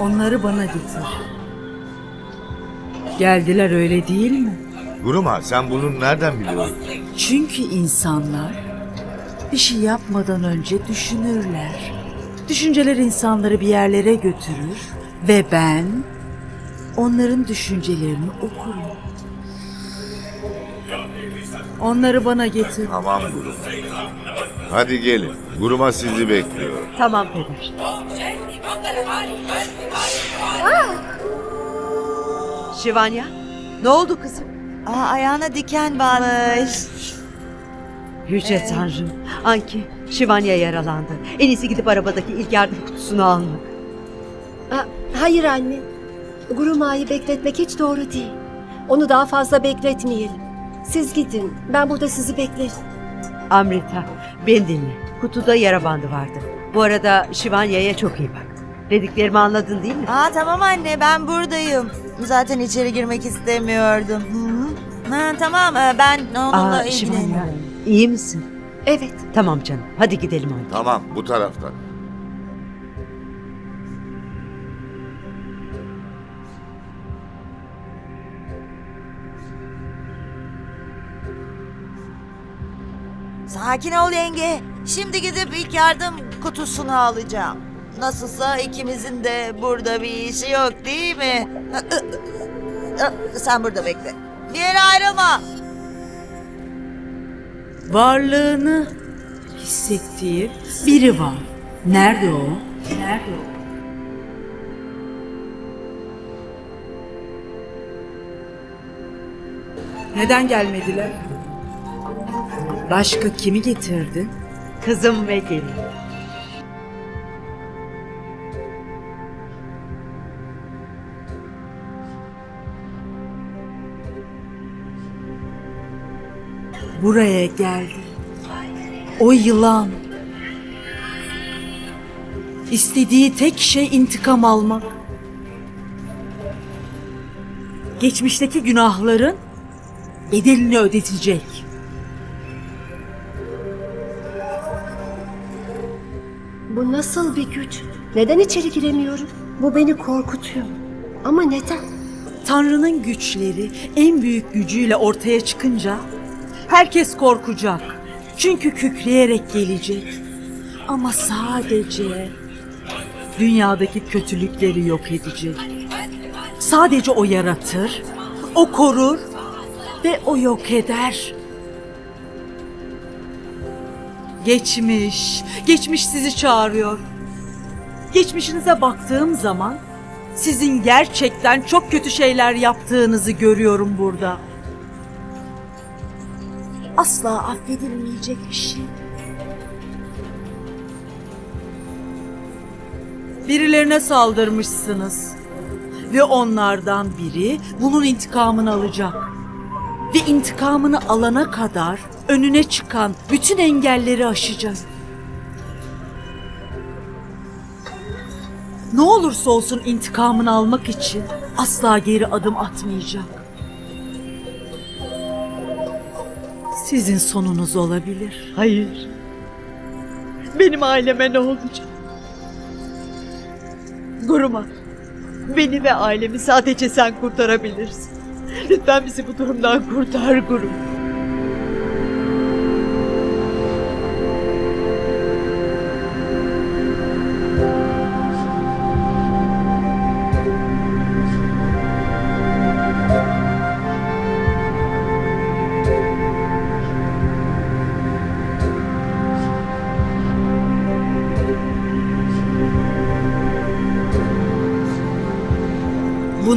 Onları bana getir. Geldiler öyle değil mi? Guruma sen bunu nereden biliyorsun? Çünkü insanlar bir şey yapmadan önce düşünürler. Düşünceler insanları bir yerlere götürür ve ben onların düşüncelerini okurum. Onları bana getir. Tamam Guruma. Hadi gelin. Guruma sizi bekliyor. Tamam peder. Şivanya, ne oldu kızım? Aa, ayağına diken varmış. Yüce Tanrım. Anki, Şivanya yaralandı. En iyisi gidip arabadaki ilk yardım kutusunu almak. Aa, hayır anne. Guruma'yı bekletmek hiç doğru değil. Onu daha fazla bekletmeyelim. Siz gidin. Ben burada sizi beklerim. Amrita, beni dinle. Kutuda yara bandı vardı. Bu arada Şivanya'ya çok iyi bak. Dediklerimi anladın değil mi? Aa tamam anne ben buradayım. Zaten içeri girmek istemiyordum. Hı -hı. Ha, tamam ee, ben onunla Aa, Şivanya, ilgilenirim. iyi misin? Evet. Tamam canım, hadi gidelim anne. Tamam bu taraftan. Sakin ol yenge. Şimdi gidip ilk yardım kutusunu alacağım. Nasılsa ikimizin de burada bir işi yok değil mi? Sen burada bekle. Bir yere ayrılma. Varlığını hissettiği biri var. Nerede o? Nerede o? Neden gelmediler? Başka kimi getirdin? Kızım ve gelin. Buraya geldi. O yılan. İstediği tek şey intikam almak. Geçmişteki günahların bedelini ödetecek. Bu nasıl bir güç? Neden içeri giremiyorum? Bu beni korkutuyor. Ama neden? Tanrı'nın güçleri en büyük gücüyle ortaya çıkınca herkes korkacak. Çünkü kükreyerek gelecek. Ama sadece dünyadaki kötülükleri yok edecek. Sadece o yaratır, o korur ve o yok eder. Geçmiş, geçmiş sizi çağırıyor. Geçmişinize baktığım zaman sizin gerçekten çok kötü şeyler yaptığınızı görüyorum burada. Asla affedilmeyecek bir şey. Birilerine saldırmışsınız. Ve onlardan biri bunun intikamını alacak. Ve intikamını alana kadar önüne çıkan bütün engelleri aşacak. Ne olursa olsun intikamını almak için asla geri adım atmayacak. Sizin sonunuz olabilir. Hayır. Benim aileme ne olacak? Guruma, beni ve ailemi sadece sen kurtarabilirsin. Lütfen bizi bu durumdan kurtar Gurum.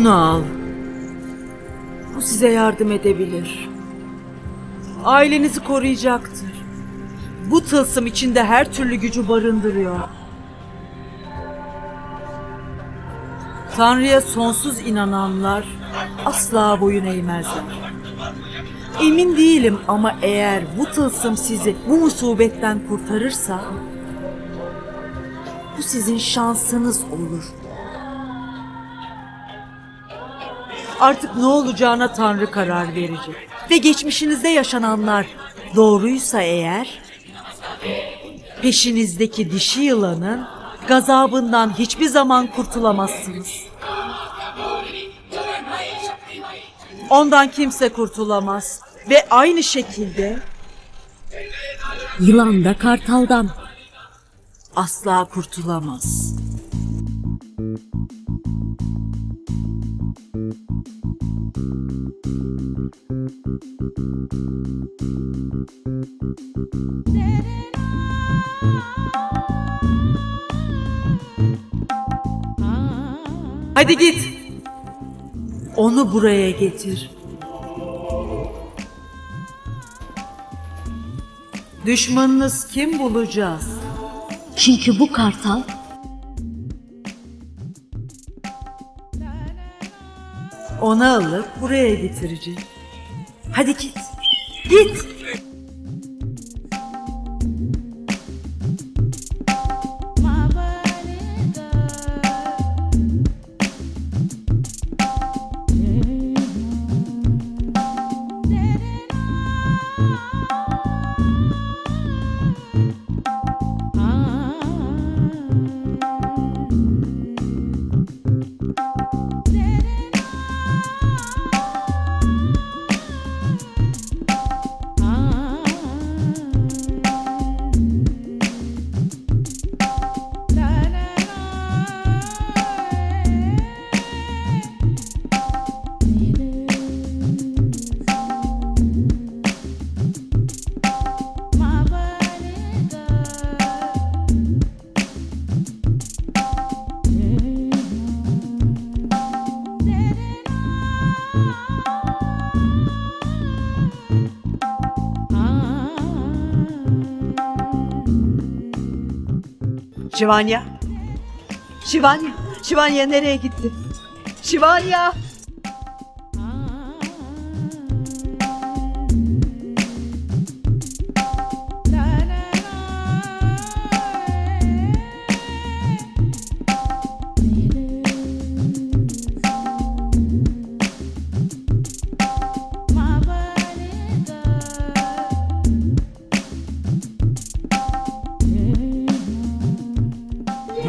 Bunu al. Bu size yardım edebilir. Ailenizi koruyacaktır. Bu tılsım içinde her türlü gücü barındırıyor. Tanrı'ya sonsuz inananlar asla boyun eğmezler. Emin değilim ama eğer bu tılsım sizi bu musibetten kurtarırsa bu sizin şansınız olur. Artık ne olacağına Tanrı karar verecek. Ve geçmişinizde yaşananlar doğruysa eğer peşinizdeki dişi yılanın Gazabından hiçbir zaman kurtulamazsınız. Ondan kimse kurtulamaz. Ve aynı şekilde Yılan da kartaldan. asla kurtulamaz. Hadi git. Onu buraya getir. Düşmanınız kim bulacağız? Çünkü bu kartal Onu alıp buraya getireceğim. Hadi git. Git. Şivanya. Şivanya. Şivanya nereye gitti? Şivanya.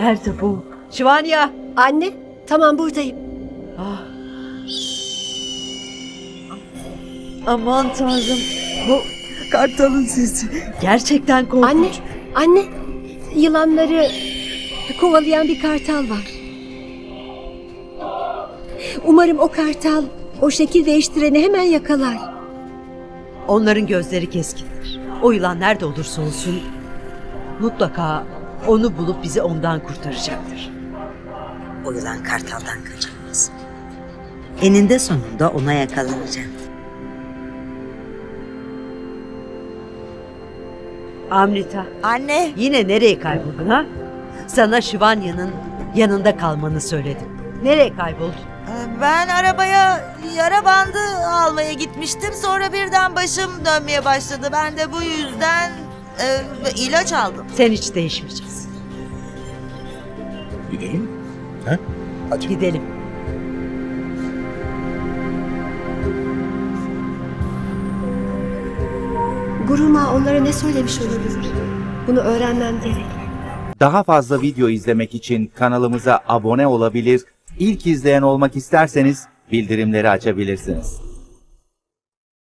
Nerede bu? Şivanya. Anne, tamam buradayım. Ah. Aman tanrım. Bu kartalın sesi. Gerçekten korkunç. Anne, anne. Yılanları kovalayan bir kartal var. Umarım o kartal o şekil değiştireni hemen yakalar. Onların gözleri keskindir. O yılan nerede olursa olsun mutlaka onu bulup bizi ondan kurtaracaktır. O yılan kartaldan kaçamaz. Eninde sonunda ona yakalanacak. Amrita Anne, yine nereye kayboldun ha? Sana Şivanya'nın yanında kalmanı söyledim. Nereye kayboldun? e, ben arabaya yara bandı almaya gitmiştim. Sonra birden başım dönmeye başladı. Ben de bu yüzden e, ilaç aldım. Sen hiç değişmeyeceksin. Gidelim. Ha? Hadi. Gidelim. Guruma onlara ne söylemiş olabilir? Bunu öğrenmem gerek. Daha fazla video izlemek için kanalımıza abone olabilir, ilk izleyen olmak isterseniz bildirimleri açabilirsiniz.